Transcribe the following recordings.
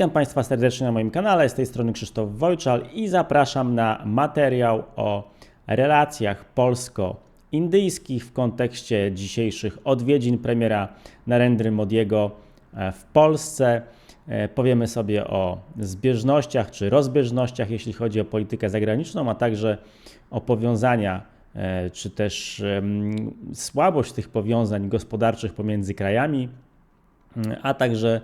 Witam Państwa serdecznie na moim kanale. Z tej strony Krzysztof Wojczal i zapraszam na materiał o relacjach polsko-indyjskich w kontekście dzisiejszych odwiedzin premiera Narendry Modiego e, w Polsce. E, Powiemy sobie o zbieżnościach czy rozbieżnościach, jeśli chodzi o politykę zagraniczną, a także o powiązania e, czy też słabość tych powiązań gospodarczych pomiędzy krajami, m, a także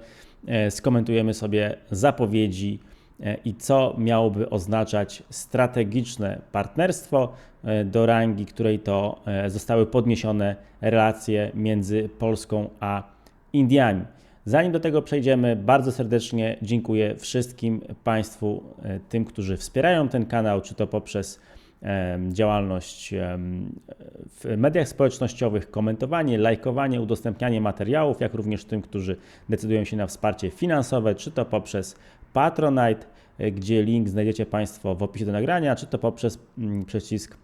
skomentujemy sobie zapowiedzi e, i co miałoby oznaczać strategiczne partnerstwo e, do rangi, której to e, zostały podniesione relacje między Polską a Indiami. Zanim do tego przejdziemy, bardzo serdecznie dziękuję wszystkim Państwu, e, tym, którzy wspierają ten kanał, czy to poprzez działalność w mediach społecznościowych, komentowanie, lajkowanie, udostępnianie materiałów, jak również tym, którzy decydują się na wsparcie finansowe, czy to poprzez Patronite, e, gdzie link znajdziecie Państwo w opisie do nagrania, czy to poprzez mm, przycisk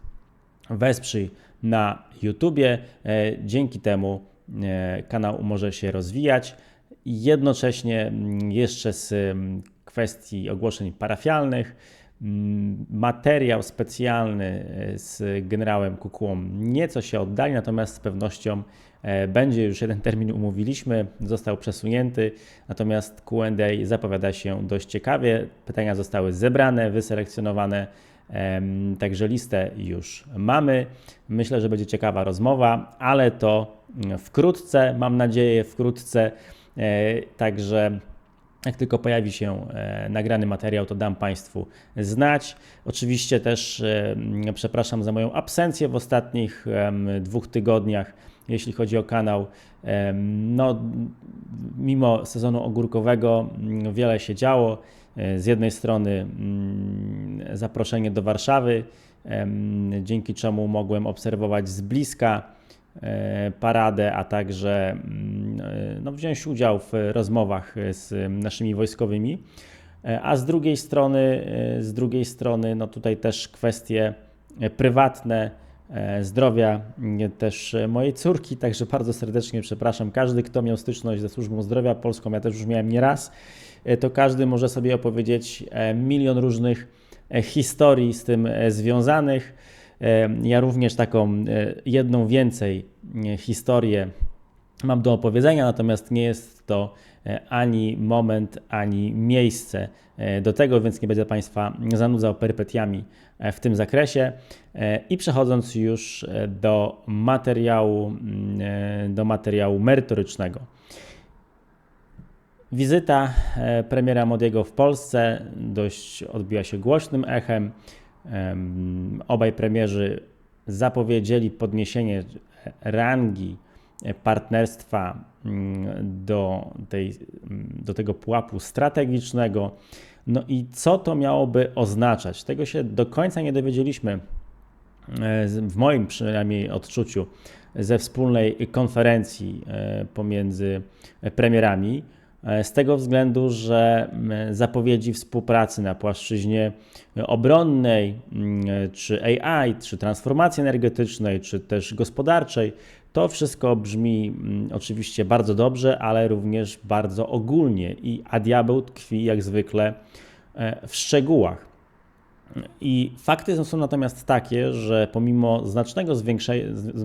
Wesprzyj na YouTubie. E, Dzięki temu e, kanał może się rozwijać. Jednocześnie mm, jeszcze z mm, kwestii ogłoszeń parafialnych, materiał specjalny e, z generałem Kukułą nieco się oddali, natomiast z pewnością e, będzie już jeden termin umówiliśmy, został przesunięty, natomiast Q&A zapowiada się dość ciekawie. Pytania zostały zebrane, wyselekcjonowane, także listę już mamy. Myślę, że będzie ciekawa rozmowa, ale to mm, wkrótce, mam nadzieję, wkrótce. E, Także jak tylko pojawi się e, nagrany materiał, to dam Państwu znać. Oczywiście też e, przepraszam za moją absencję w ostatnich dwóch tygodniach, jeśli chodzi o kanał. No, mimo sezonu ogórkowego wiele się działo. E, Z jednej strony zaproszenie do Warszawy, dzięki czemu mogłem obserwować z bliska paradę, a także mm, e, no, wziąć udział w rozmowach z naszymi wojskowymi. E, A z drugiej strony, e, z drugiej strony, no tutaj też kwestie e, prywatne, e, zdrowia e, też e, mojej córki, także bardzo serdecznie przepraszam. Każdy, kto miał styczność ze służbą zdrowia polską, ja też już miałem nieraz, e, to każdy może sobie opowiedzieć e, milion różnych e, historii z tym e, związanych. Ja również taką e, jedną więcej e, historię mam do opowiedzenia, natomiast nie jest to e, ani moment, ani miejsce do tego, więc nie będę Państwa zanudzał perypetiami w tym zakresie. I przechodząc już do materiału, mm, do materiału merytorycznego. Wizyta premiera Modiego w Polsce dość odbiła się głośnym echem. Obaj premierzy zapowiedzieli podniesienie rangi e, partnerstwa mm, do, tej, mm, do tego pułapu strategicznego. No i co to miałoby oznaczać? Tego się do końca nie dowiedzieliśmy, e, w moim przynajmniej odczuciu, ze wspólnej konferencji e, pomiędzy premierami. E, Z tego względu, że zapowiedzi współpracy na płaszczyźnie obronnej, m, czy AI, czy transformacji energetycznej, czy też gospodarczej, to wszystko brzmi oczywiście bardzo dobrze, ale również bardzo ogólnie i a diabeł tkwi jak zwykle e, w szczegółach. I fakty są natomiast takie, że pomimo znacznego,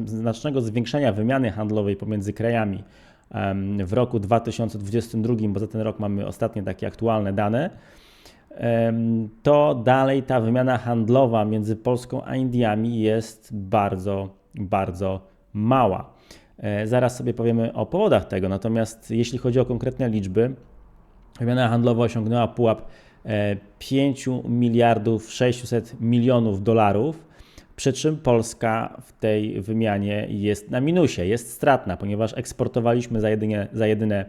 znacznego zwiększenia wymiany handlowej pomiędzy krajami w roku 2022, bo za ten rok mamy ostatnie takie aktualne dane, to dalej ta wymiana handlowa między Polską a Indiami jest bardzo, bardzo mała. E, Zaraz sobie powiemy o powodach tego, natomiast jeśli chodzi o konkretne liczby, Wymiana handlowa osiągnęła pułap e, 5 miliardów 600 milionów dolarów, przy czym Polska w tej wymianie jest na minusie, jest stratna, ponieważ eksportowaliśmy za jedynie, za jedyne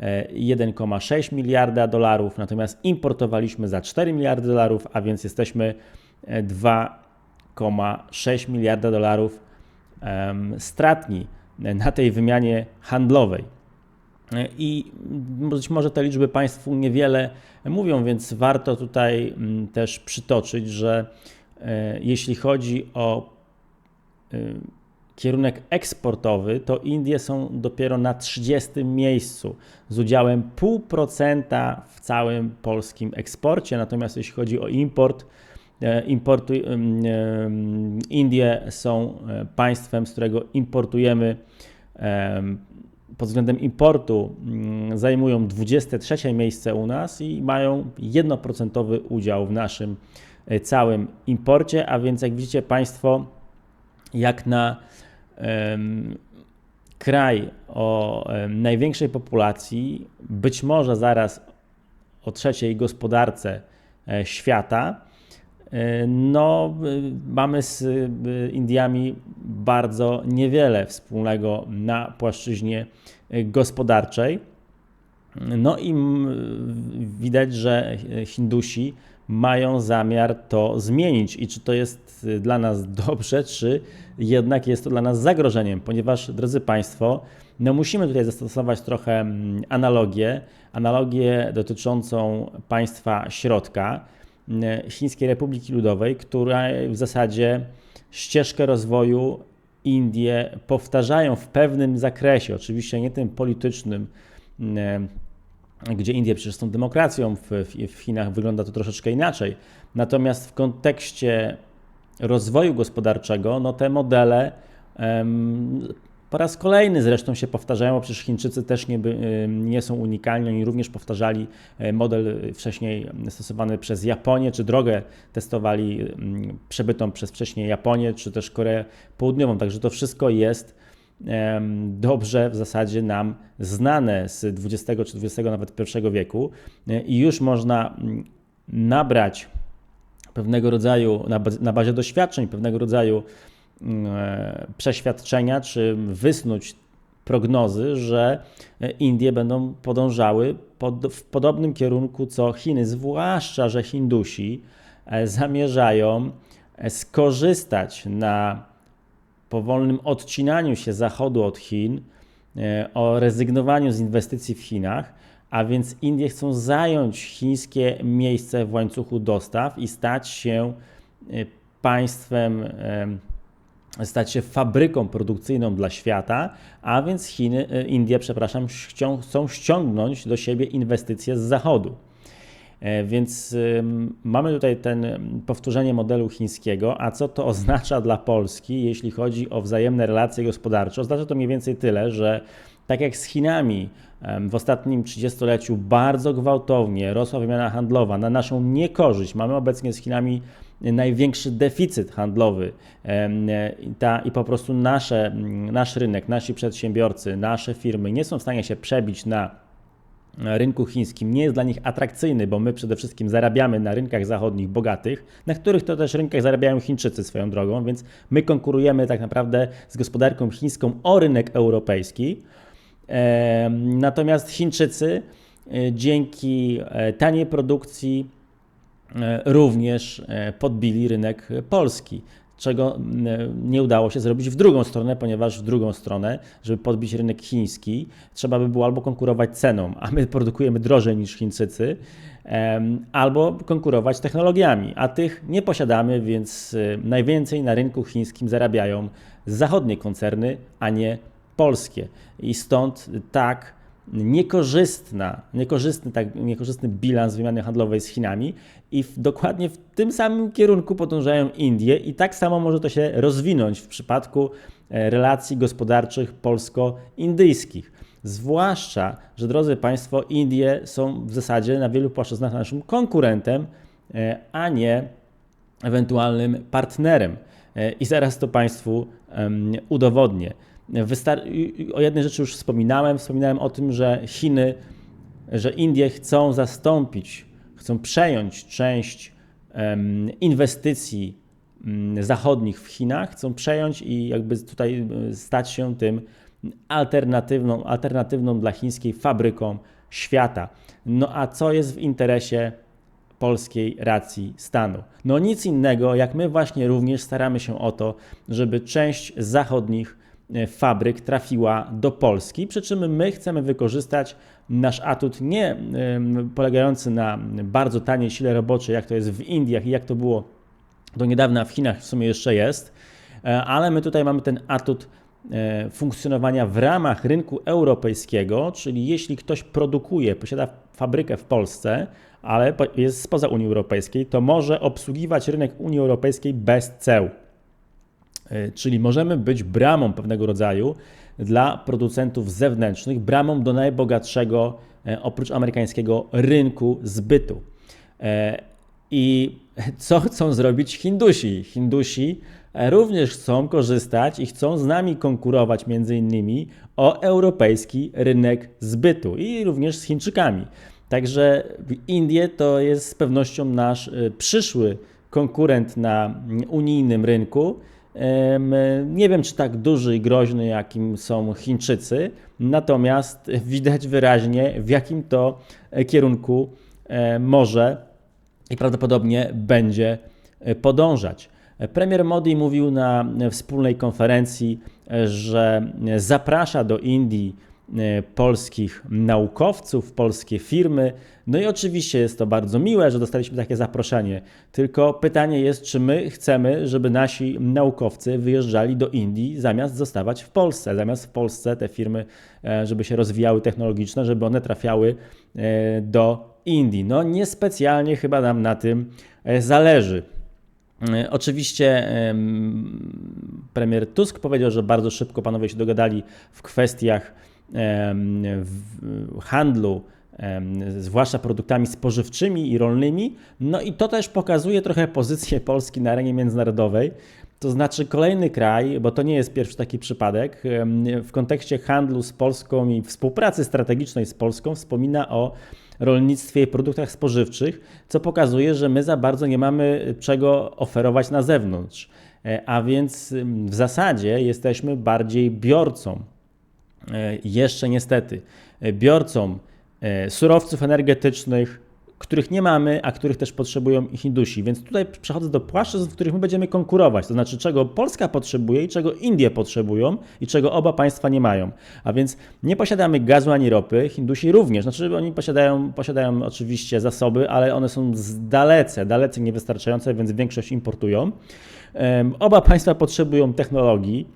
e, 1,6 miliarda dolarów, natomiast importowaliśmy za 4 miliardy dolarów, a więc jesteśmy e, 2,6 miliarda dolarów stratni na tej wymianie handlowej. I być może te liczby Państwu niewiele mówią, więc warto tutaj mm, też przytoczyć, że e, jeśli chodzi o e, kierunek eksportowy, to Indie są dopiero na 30 miejscu z udziałem 0,5% w całym polskim eksporcie. Natomiast jeśli chodzi o import, e, importu, Indie są e, państwem, z którego importujemy pod względem importu mm, zajmują 23 miejsce u nas i mają 1% udział w naszym e, całym imporcie, a więc jak widzicie Państwo, jak na um, kraj o um, największej populacji, być może zaraz o trzeciej gospodarce e, świata, e, no, mamy z Indiami bardzo niewiele wspólnego na płaszczyźnie gospodarczej. No i widać, że Hindusi mają zamiar to zmienić. I czy to jest dla nas dobrze, czy jednak jest to dla nas zagrożeniem, ponieważ, drodzy Państwo, no musimy tutaj zastosować trochę analogię, analogię dotyczącą państwa środka, Chińskiej Republiki Ludowej, która w zasadzie ścieżkę rozwoju Indie powtarzają w pewnym zakresie, oczywiście nie tym politycznym, gdzie Indie przecież są demokracją, w, w Chinach wygląda to troszeczkę inaczej. Natomiast w kontekście rozwoju gospodarczego, no te modele po raz kolejny zresztą się powtarzają, przecież Chińczycy też nie, nie są unikalni, oni również powtarzali e, model wcześniej stosowany przez Japonię, czy drogę testowali przebytą przez wcześniej Japonię, czy też Koreę Południową. Także to wszystko jest dobrze w zasadzie nam znane z XX czy XX nawet I wieku. E, i już można nabrać pewnego rodzaju, na bazie doświadczeń, pewnego rodzaju E, przeświadczenia czy wysnuć prognozy, że Indie będą podążały pod, w podobnym kierunku co Chiny, zwłaszcza, że Hindusi e, zamierzają e, skorzystać na powolnym odcinaniu się Zachodu od Chin, o rezygnowaniu z inwestycji w Chinach, a więc Indie chcą zająć chińskie miejsce w łańcuchu dostaw i stać się państwem stać się fabryką produkcyjną dla świata, a więc Chiny, e, Indie, przepraszam, chcą ściągnąć do siebie inwestycje z zachodu. E, więc mamy tutaj ten powtórzenie modelu chińskiego, a co to oznacza dla Polski, jeśli chodzi o wzajemne relacje gospodarcze? Oznacza to mniej więcej tyle, że tak jak z Chinami w ostatnim trzydziestoleciu bardzo gwałtownie rosła wymiana handlowa na naszą niekorzyść, mamy obecnie z Chinami największy deficyt handlowy ta, i po prostu nasze, nasz rynek, nasi przedsiębiorcy, nasze firmy nie są w stanie się przebić na rynku chińskim nie jest dla nich atrakcyjny, bo my przede wszystkim zarabiamy na rynkach zachodnich bogatych, na których to też rynkach zarabiają Chińczycy swoją drogą, więc my konkurujemy tak naprawdę z gospodarką chińską o rynek europejski. Natomiast Chińczycy e, dzięki e, taniej produkcji, E, również podbili rynek polski, czego nie udało się zrobić w drugą stronę, ponieważ w drugą stronę, żeby podbić rynek chiński, trzeba by było albo konkurować ceną, a my produkujemy drożej niż Chińczycy, albo konkurować technologiami, a tych nie posiadamy, więc e, najwięcej na rynku chińskim zarabiają zachodnie koncerny, a nie polskie. I stąd tak niekorzystna, niekorzystny, tak, niekorzystny bilans wymiany handlowej z Chinami i w, dokładnie w tym samym kierunku podążają Indie i tak samo może to się rozwinąć w przypadku e, relacji gospodarczych polsko-indyjskich. Zwłaszcza, że drodzy Państwo, Indie są w zasadzie na wielu płaszczyznach naszym konkurentem, e, a nie ewentualnym partnerem. E, I zaraz to Państwu udowodnię. Wystar o jednej rzeczy już wspominałem. Wspominałem o tym, że Chiny, że Indie chcą zastąpić, chcą przejąć część inwestycji um, zachodnich w Chinach, chcą przejąć i jakby tutaj stać się tym alternatywną, alternatywną dla chińskiej fabryką świata. No a co jest w interesie polskiej racji stanu? No nic innego, jak my właśnie również staramy się o to, żeby część zachodnich fabryk trafiła do Polski, przy czym my chcemy wykorzystać nasz atut nie polegający na bardzo taniej sile roboczej, jak to jest w Indiach i jak to było do niedawna w Chinach, w sumie jeszcze jest, e, ale my tutaj mamy ten atut e, funkcjonowania w ramach rynku europejskiego, czyli jeśli ktoś produkuje, posiada fabrykę w Polsce, ale jest spoza Unii Europejskiej, to może obsługiwać rynek Unii Europejskiej bez ceł. E, czyli możemy być bramą pewnego rodzaju dla producentów zewnętrznych, bramą do najbogatszego oprócz amerykańskiego rynku zbytu. I co chcą zrobić Hindusi? Hindusi również chcą korzystać i chcą z nami konkurować między innymi o europejski rynek zbytu i również z Chińczykami. Także Indie to jest z pewnością nasz przyszły konkurent na unijnym rynku. Nie wiem, czy tak duży i groźny, jakim są Chińczycy, natomiast widać wyraźnie, w jakim to kierunku e, może i prawdopodobnie będzie e, podążać. Premier Modi mówił na wspólnej konferencji, e, że zaprasza do Indii e, polskich naukowców, polskie firmy. No i oczywiście jest to bardzo miłe, że dostaliśmy takie zaproszenie. Tylko pytanie jest, czy my chcemy, żeby nasi naukowcy wyjeżdżali do Indii zamiast zostawać w Polsce, zamiast w Polsce te firmy, żeby się rozwijały technologiczne, żeby one trafiały do Indii. No niespecjalnie chyba nam na tym e, zależy. E, oczywiście premier Tusk powiedział, że bardzo szybko panowie się dogadali w kwestiach handlu, zwłaszcza produktami spożywczymi i rolnymi. No i to też pokazuje trochę pozycję Polski na arenie międzynarodowej. To znaczy kolejny kraj, bo to nie jest pierwszy taki przypadek, w kontekście handlu z Polską i współpracy strategicznej z Polską wspomina o rolnictwie i produktach spożywczych, co pokazuje, że my za bardzo nie mamy czego oferować na zewnątrz. E, a więc w zasadzie jesteśmy bardziej biorcą, jeszcze niestety, e, biorcą surowców energetycznych, których nie mamy, a których też potrzebują Hindusi. Więc tutaj przechodzę do płaszczyzn, w których my będziemy konkurować, to znaczy czego Polska potrzebuje i czego Indie potrzebują i czego oba państwa nie mają. A więc nie posiadamy gazu ani ropy, Hindusi również. Znaczy oni posiadają, posiadają oczywiście zasoby, ale one są dalece, dalece niewystarczające, więc większość importują. Oba państwa potrzebują technologii,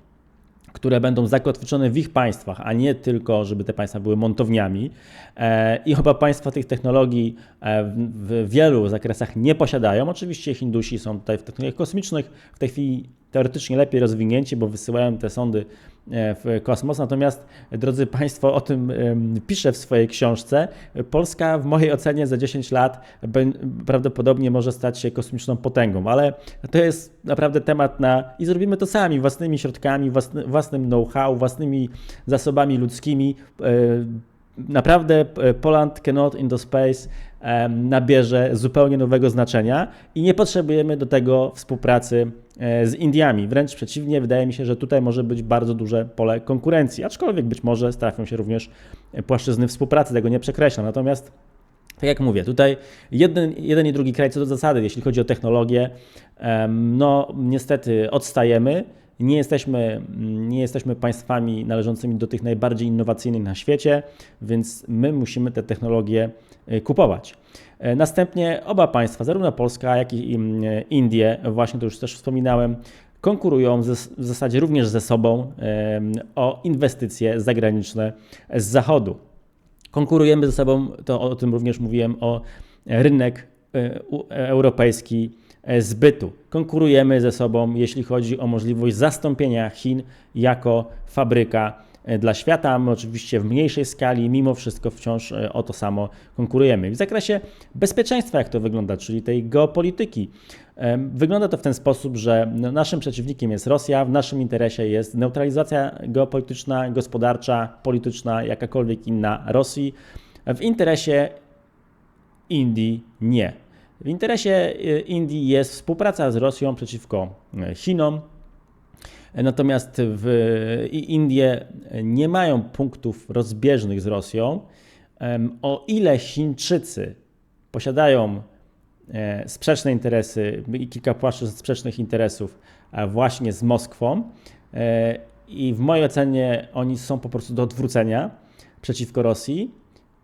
które będą zakotwiczone w ich państwach, a nie tylko, żeby te państwa były montowniami. E, I oba państwa tych technologii e, w wielu zakresach nie posiadają. Oczywiście Hindusi są tutaj w technologiach kosmicznych w tej chwili teoretycznie lepiej rozwinięci, bo wysyłają te sondy e, w kosmos. Natomiast, drodzy Państwo, o tym piszę w swojej książce. Polska, w mojej ocenie, za 10 lat prawdopodobnie może stać się kosmiczną potęgą, ale to jest naprawdę temat na. i zrobimy to sami, własnymi środkami, własnym know-how, własnymi zasobami ludzkimi. E, naprawdę e, Poland cannot in the space nabierze zupełnie nowego znaczenia i nie potrzebujemy do tego współpracy z Indiami. Wręcz przeciwnie, wydaje mi się, że tutaj może być bardzo duże pole konkurencji, aczkolwiek być może trafią się również płaszczyzny współpracy, tego nie przekreślam. Natomiast tak jak mówię, tutaj jeden, jeden i drugi kraj co do zasady, jeśli chodzi o technologię, no niestety odstajemy nie jesteśmy, nie jesteśmy państwami należącymi do tych najbardziej innowacyjnych na świecie, więc my musimy te technologie e, kupować. E, następnie oba państwa, zarówno Polska, jak i e, Indie, właśnie to już też wspominałem, konkurują w zasadzie również ze sobą o inwestycje zagraniczne z Zachodu. Konkurujemy ze sobą, to o tym również mówiłem, o rynek europejski E, zbytu. Konkurujemy ze sobą, jeśli chodzi o możliwość zastąpienia Chin jako fabryka e, dla świata. My oczywiście w mniejszej skali, mimo wszystko wciąż e, o to samo konkurujemy. W zakresie bezpieczeństwa, jak to wygląda, czyli tej geopolityki, wygląda to w ten sposób, że naszym przeciwnikiem jest Rosja, w naszym interesie jest neutralizacja geopolityczna, gospodarcza, polityczna, jakakolwiek inna Rosji. W interesie Indii nie. W interesie e, Indii jest współpraca z Rosją przeciwko e, Chinom. Natomiast w Indie nie mają punktów rozbieżnych z Rosją. O ile Chińczycy posiadają e, sprzeczne interesy i kilka płaszczyzn sprzecznych interesów właśnie z Moskwą, i w mojej ocenie oni są po prostu do odwrócenia przeciwko Rosji,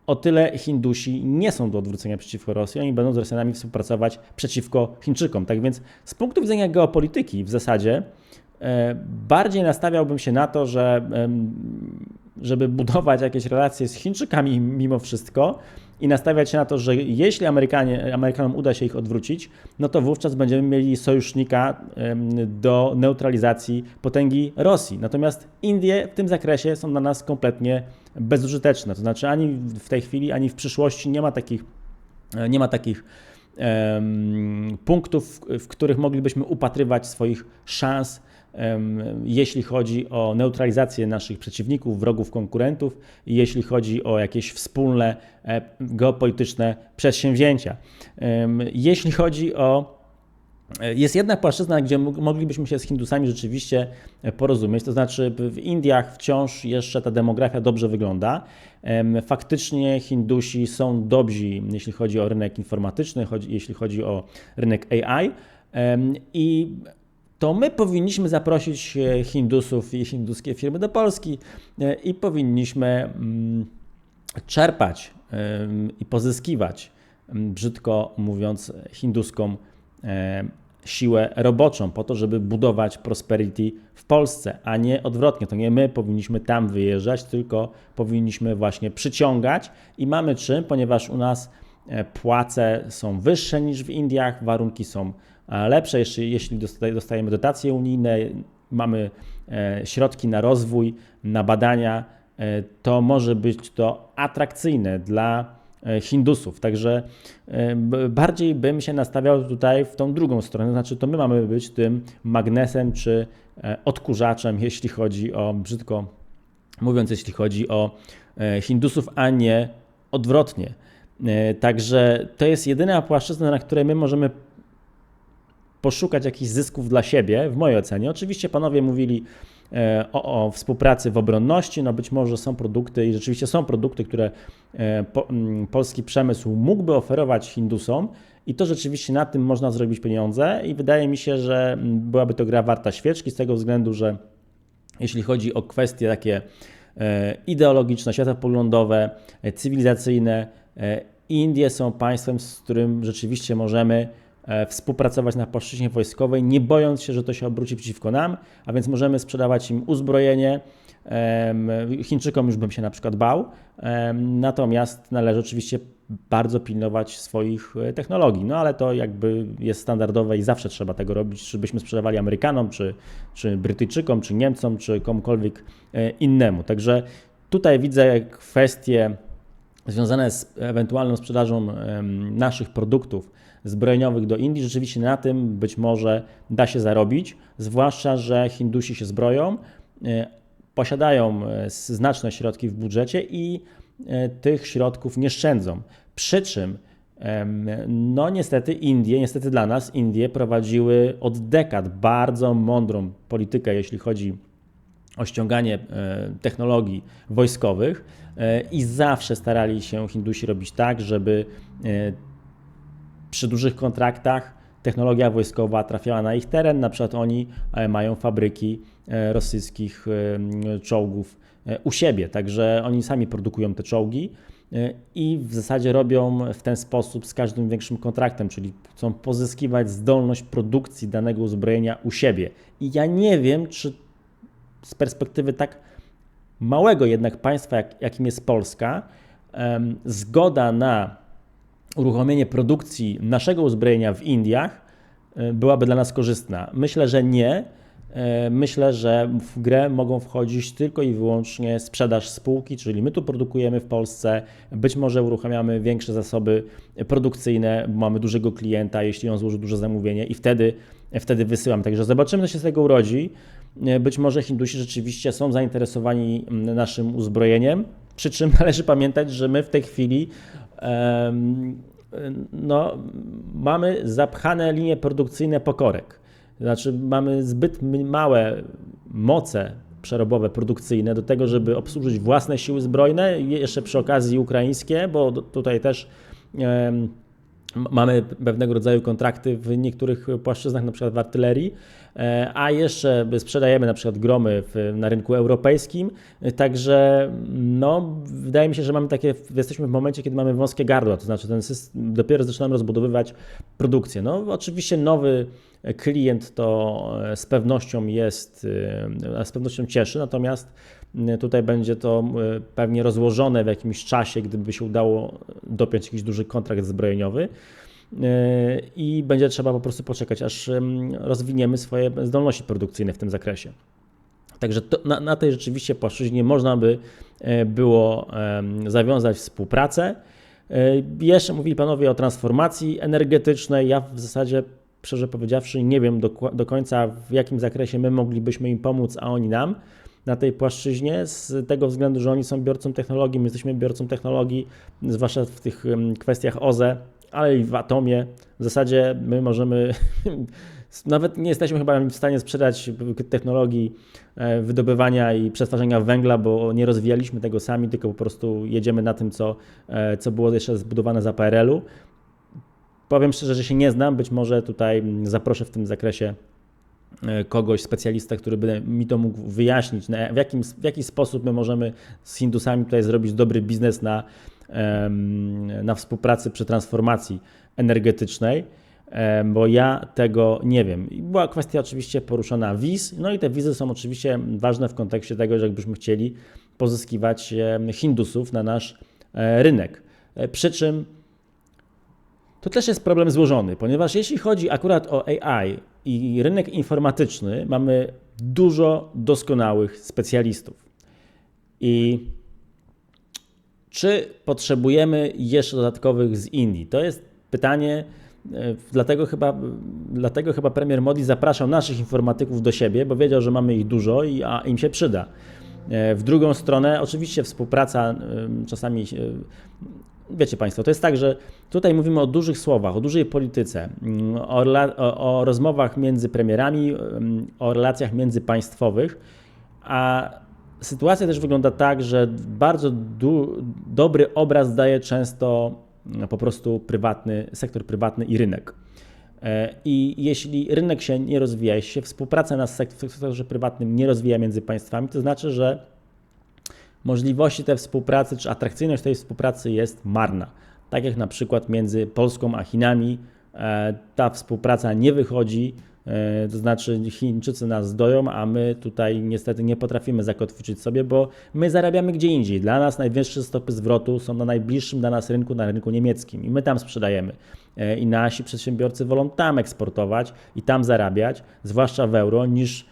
o tyle Hindusi nie są do odwrócenia przeciwko Rosji, oni będą z Rosjanami współpracować przeciwko Chińczykom. Tak więc z punktu widzenia geopolityki w zasadzie e, bardziej nastawiałbym się na to, że żeby budować jakieś relacje z Chińczykami mimo wszystko i nastawiać się na to, że jeśli Amerykanie, Amerykanom uda się ich odwrócić, no to wówczas będziemy mieli sojusznika do neutralizacji potęgi Rosji. Natomiast Indie w tym zakresie są dla nas kompletnie bezużyteczne. To znaczy ani w tej chwili, ani w przyszłości nie ma takich, nie ma takich punktów, w których moglibyśmy upatrywać swoich szans jeśli chodzi o neutralizację naszych przeciwników, wrogów, konkurentów jeśli chodzi o jakieś wspólne e, geopolityczne przedsięwzięcia. Jeśli chodzi o e, jest jedna płaszczyzna, gdzie moglibyśmy się z Hindusami rzeczywiście e, porozumieć, to znaczy w Indiach wciąż jeszcze ta demografia dobrze wygląda. Faktycznie Hindusi są dobrzy, jeśli chodzi o rynek informatyczny, jeśli chodzi o rynek AI. I to my powinniśmy zaprosić e, Hindusów i hinduskie firmy do Polski e, i powinniśmy mm, czerpać i pozyskiwać, brzydko mówiąc, hinduską e, siłę roboczą po to, żeby budować prosperity w Polsce, a nie odwrotnie. To nie my powinniśmy tam wyjeżdżać, tylko powinniśmy właśnie przyciągać i mamy czym, ponieważ u nas płace są wyższe niż w Indiach, warunki są lepsze, jeśli, dostajemy dotacje unijne, mamy e, środki na rozwój, na badania, e, to może być to atrakcyjne dla e, Hindusów. Także bardziej bym się nastawiał tutaj w tą drugą stronę, znaczy to my mamy być tym magnesem czy odkurzaczem, jeśli chodzi o, brzydko mówiąc, jeśli chodzi o Hindusów, a nie odwrotnie. Także to jest jedyna płaszczyzna, na której my możemy poszukać jakichś zysków dla siebie, w mojej ocenie. Oczywiście panowie mówili e, o, o, współpracy w obronności, no być może są produkty i rzeczywiście są produkty, które e, po, polski przemysł mógłby oferować Hindusom i to rzeczywiście na tym można zrobić pieniądze i wydaje mi się, że byłaby to gra warta świeczki z tego względu, że jeśli chodzi o kwestie takie e, ideologiczne, światopoglądowe, cywilizacyjne, Indie są państwem, z którym rzeczywiście możemy współpracować na płaszczyźnie wojskowej, nie bojąc się, że to się obróci przeciwko nam, a więc możemy sprzedawać im uzbrojenie. Chińczykom już bym się na przykład bał, natomiast należy oczywiście bardzo pilnować swoich e, technologii, no ale to jakby jest standardowe i zawsze trzeba tego robić, czy byśmy sprzedawali Amerykanom, czy, czy Brytyjczykom, czy Niemcom, czy komukolwiek e, innemu. Także tutaj widzę kwestie związane z ewentualną sprzedażą naszych produktów zbrojeniowych do Indii. Rzeczywiście na tym być może da się zarobić, zwłaszcza, że Hindusi się zbroją, e, posiadają e, znaczne środki w budżecie i e, tych środków nie szczędzą. Przy czym no niestety Indie, niestety dla nas Indie prowadziły od dekad bardzo mądrą politykę, jeśli chodzi o ściąganie technologii wojskowych i zawsze starali się Hindusi robić tak, żeby przy dużych kontraktach technologia wojskowa trafiała na ich teren, na przykład oni e, mają fabryki e, rosyjskich e, czołgów u siebie, także oni sami produkują te czołgi i w zasadzie robią w ten sposób z każdym większym kontraktem, czyli chcą pozyskiwać zdolność produkcji danego uzbrojenia u siebie. I ja nie wiem, czy z perspektywy tak małego jednak państwa, jak, jakim jest Polska, zgoda na uruchomienie produkcji naszego uzbrojenia w Indiach e, byłaby dla nas korzystna? Myślę, że nie. E, myślę, że w grę mogą wchodzić tylko i wyłącznie sprzedaż spółki, czyli my tu produkujemy w Polsce, być może uruchamiamy większe zasoby produkcyjne, mamy dużego klienta, jeśli on złoży duże zamówienie i wtedy, wtedy wysyłam. Także zobaczymy, co się z tego urodzi. E, być może Hindusi rzeczywiście są zainteresowani naszym uzbrojeniem, przy czym należy pamiętać, że my w tej chwili no, mamy zapchane linie produkcyjne pokorek. Znaczy, mamy zbyt małe moce przerobowe, produkcyjne do tego, żeby obsłużyć własne siły zbrojne, jeszcze przy okazji ukraińskie, bo tutaj też M- Mamy pewnego rodzaju kontrakty w niektórych płaszczyznach, na przykład w artylerii, e, a jeszcze sprzedajemy na przykład gromy w, na rynku europejskim. Także no, wydaje mi się, że mamy takie, jesteśmy w momencie, kiedy mamy wąskie gardła, to znaczy ten system, dopiero zaczynamy rozbudowywać produkcję. No, oczywiście nowy klient to e, z pewnością jest, e, z pewnością cieszy, natomiast tutaj będzie to e, pewnie rozłożone w jakimś czasie, gdyby się udało dopiąć jakiś duży kontrakt zbrojeniowy e, i będzie trzeba po prostu poczekać, aż em, rozwiniemy swoje zdolności produkcyjne w tym zakresie. Także to, na, na tej rzeczywiście płaszczyźnie można by było zawiązać współpracę. Jeszcze mówili panowie o transformacji energetycznej. Ja w zasadzie, szczerze powiedziawszy, nie wiem do, do końca w jakim zakresie my moglibyśmy im pomóc, a oni nam na tej płaszczyźnie, z tego względu, że oni są biorcą technologii, my jesteśmy biorcą technologii, zwłaszcza w tych kwestiach OZE, ale i w atomie. W zasadzie my możemy, nawet nie jesteśmy chyba w stanie sprzedać technologii e, wydobywania i przetwarzania węgla, bo nie rozwijaliśmy tego sami, tylko po prostu jedziemy na tym, co, e, co było jeszcze zbudowane za PRL-u. Powiem szczerze, że się nie znam, być może tutaj mm, zaproszę w tym zakresie kogoś, specjalistę, który by mi to mógł wyjaśnić, w, jakim, w jaki sposób my możemy z Hindusami tutaj zrobić dobry biznes na, na współpracy przy transformacji energetycznej, bo ja tego nie wiem. Była kwestia oczywiście poruszona wiz, no i te wizy są oczywiście ważne w kontekście tego, że jakbyśmy chcieli pozyskiwać Hindusów na nasz e, rynek. E, Przy czym to też jest problem złożony, ponieważ jeśli chodzi akurat o AI i rynek informatyczny, mamy dużo doskonałych specjalistów. I czy potrzebujemy jeszcze dodatkowych z Indii? To jest pytanie, e, dlatego chyba, dlatego chyba premier Modi zapraszał naszych informatyków do siebie, bo wiedział, że mamy ich dużo i a im się przyda. E, W drugą stronę, oczywiście współpraca e, czasami wiecie Państwo, to jest tak, że tutaj mówimy o dużych słowach, o dużej polityce, o, o, rozmowach między premierami, o relacjach międzypaństwowych, a sytuacja też wygląda tak, że bardzo dobry obraz daje często po prostu prywatny, sektor prywatny i rynek. E, I jeśli rynek się nie rozwija, jeśli się współpraca na sektorze prywatnym nie rozwija między państwami, to znaczy, że możliwości tej współpracy, czy atrakcyjność tej współpracy jest marna. Tak jak na przykład między Polską a Chinami e, ta współpraca nie wychodzi, e, to znaczy Chińczycy nas doją, a my tutaj niestety nie potrafimy zakotwiczyć sobie, bo my zarabiamy gdzie indziej. Dla nas najwyższe stopy zwrotu są na najbliższym dla nas rynku, na rynku niemieckim i my tam sprzedajemy. E, I nasi przedsiębiorcy wolą tam eksportować i tam zarabiać, zwłaszcza w euro, niż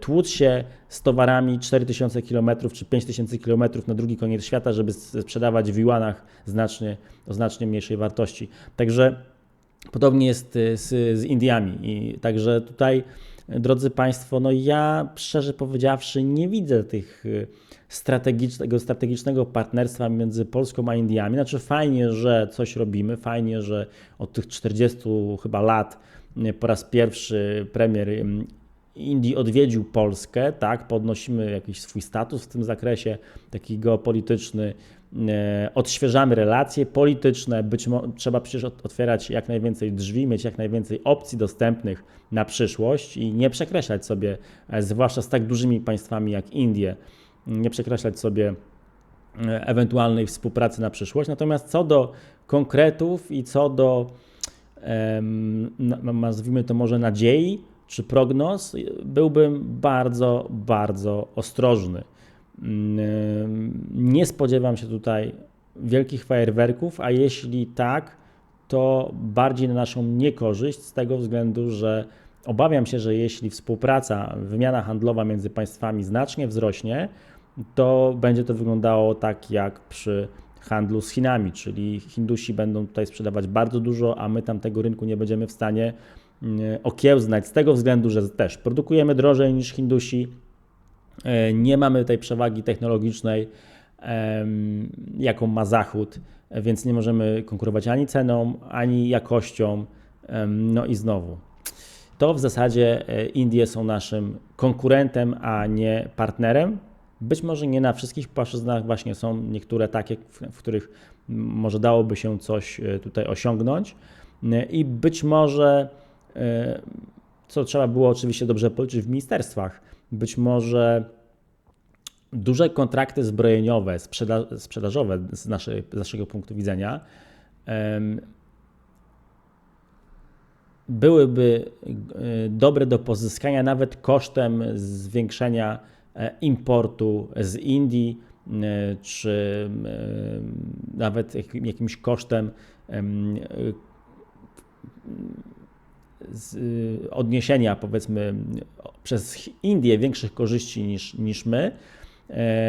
tłuc się z towarami 4000 km czy 5000 km na drugi koniec świata, żeby sprzedawać w juanach znacznie, o znacznie mniejszej wartości. Także podobnie jest y, z, z Indiami. I także tutaj, y, drodzy Państwo, no ja szczerze powiedziawszy nie widzę tych y, strategicznego, strategicznego partnerstwa między Polską a Indiami. Znaczy fajnie, że coś robimy, fajnie, że od tych 40 chyba lat po raz pierwszy premier Indii odwiedził Polskę, tak, podnosimy jakiś swój status w tym zakresie, taki geopolityczny, e, odświeżamy relacje polityczne, być trzeba przecież ot- otwierać jak najwięcej drzwi, mieć jak najwięcej opcji dostępnych na przyszłość i nie przekreślać sobie, e, zwłaszcza z tak dużymi państwami jak Indie, nie przekreślać sobie e, ewentualnej współpracy na przyszłość. Natomiast co do konkretów i co do nazwijmy to może nadziei czy prognoz, byłbym bardzo, bardzo ostrożny. Mm, Nie spodziewam się tutaj wielkich fajerwerków, a jeśli tak, to bardziej na naszą niekorzyść z tego względu, że obawiam się, że jeśli współpraca, wymiana handlowa między państwami znacznie wzrośnie, to będzie to wyglądało tak jak przy handlu z Chinami, czyli Hindusi będą tutaj sprzedawać bardzo dużo, a my tam tego rynku nie będziemy w stanie okiełznać z tego względu, że też produkujemy drożej niż Hindusi, e, nie mamy tej przewagi technologicznej, jaką ma Zachód, e, więc nie możemy konkurować ani ceną, ani jakością. No i znowu, to w zasadzie e, Indie są naszym konkurentem, a nie partnerem. Być może nie na wszystkich płaszczyznach właśnie są niektóre takie, w, których może dałoby się coś e, tutaj osiągnąć e, i być może, e, co trzeba było oczywiście dobrze policzyć w ministerstwach, być może duże kontrakty zbrojeniowe, sprzeda sprzedażowe z, naszej, z naszego punktu widzenia byłyby dobre do pozyskania nawet kosztem zwiększenia importu z Indii, czy nawet jakimś kosztem odniesienia, powiedzmy, przez Indię większych korzyści niż, niż my.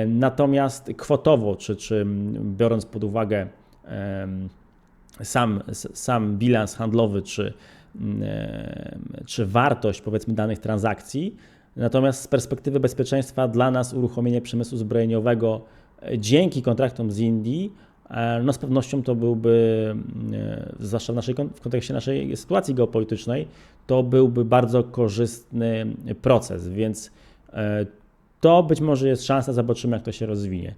Natomiast kwotowo, czy, czy biorąc pod uwagę sam, sam bilans handlowy, czy, czy wartość, powiedzmy, danych transakcji, Natomiast z perspektywy bezpieczeństwa dla nas uruchomienie przemysłu zbrojeniowego e, dzięki kontraktom z Indii, e, no z pewnością to byłby, e, zwłaszcza w, naszej, w kontekście naszej sytuacji geopolitycznej, to byłby bardzo korzystny proces, więc to być może jest szansa, zobaczymy jak to się rozwinie.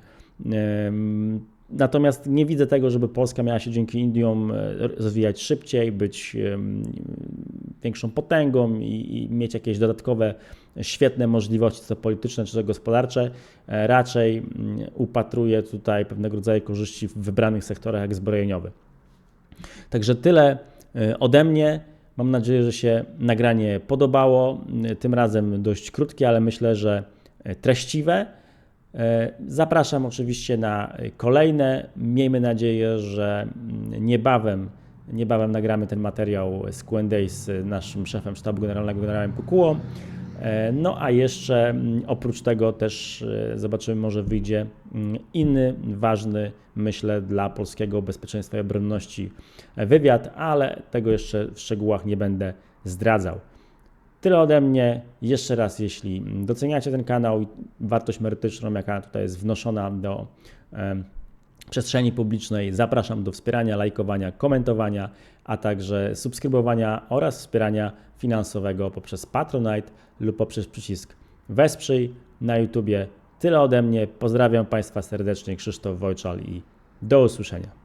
Natomiast nie widzę tego, żeby Polska miała się dzięki Indiom rozwijać szybciej, być większą potęgą i, i mieć jakieś dodatkowe świetne możliwości, to polityczne, czy gospodarcze. E, raczej upatruję tutaj pewnego rodzaju korzyści w wybranych sektorach jak zbrojeniowy. Także tyle e, ode mnie. Mam nadzieję, że się nagranie podobało. E, tym razem dość krótkie, ale myślę, że treściwe. Zapraszam oczywiście na kolejne. Miejmy nadzieję, że mm, niebawem Niebawem nagramy ten materiał z Q&A z naszym szefem sztabu generalnego, generałem Kukuło. E, no a jeszcze mm, oprócz tego też e, zobaczymy, może wyjdzie mm, inny ważny, myślę, dla polskiego bezpieczeństwa i obronności wywiad, ale tego jeszcze w szczegółach nie będę zdradzał. Tyle ode mnie. Jeszcze raz, jeśli doceniacie ten kanał i wartość merytoryczną, jaka tutaj jest wnoszona do przestrzeni publicznej. Zapraszam do wspierania, lajkowania, komentowania, a także subskrybowania oraz wspierania finansowego poprzez Patronite lub poprzez przycisk Wesprzyj na YouTubie. Tyle ode mnie. Pozdrawiam Państwa serdecznie. Krzysztof Wojczal i do usłyszenia.